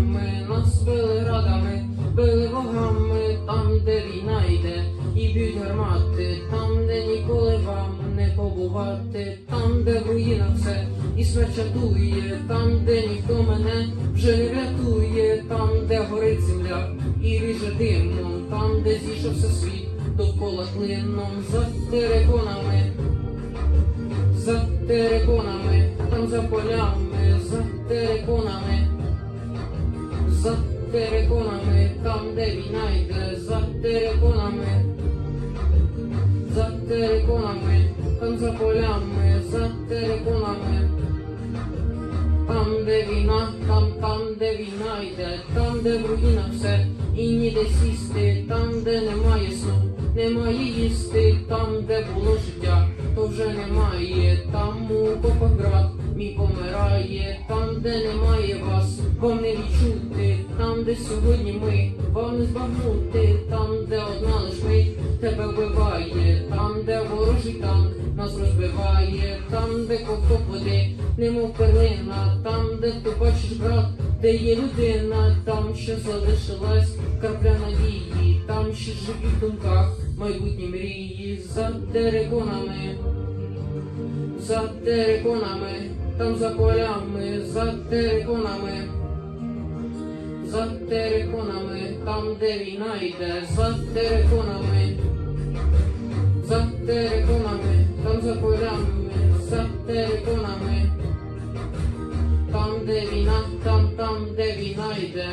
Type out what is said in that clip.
ногами, нас били градами, били вогами, там, де війна йде, і б'ють гармати, там, де ніколи вам не побувати, там, де в руїнах все і смерть чатує, там, де ніхто мене вже не врятує, там, де горить земля і ріже димом, там, де зійшовся світ, довкола клином. За териконами за териконами, там за полями, за териконами, там, де війна йде, за териконами, за териконами, там за полями, за териконами. Там, де війна, там, там, де війна йде, там, де в руїнах все, і ніде сісти, там, де немає сну, немає їсти, там, де було життя, помирає, там, де немає вас, вам не відчути, там, де сьогодні ми, вам не збагнути, там, де одна лиш мить тебе вбиває, там, де ворожий танк нас розбиває, там, де ковток води, немов перлина, там, де ти бачиш брат, де є людина, там, що залишилась крапля надії, там, що живі в думках, майбутні мрії, за териконами, за териконами, там за полями, за териконами. За териконами, там, де війна йде, за териконами, за териконами, там за полями, за териконами, там, де війна, там, там, де війна йде.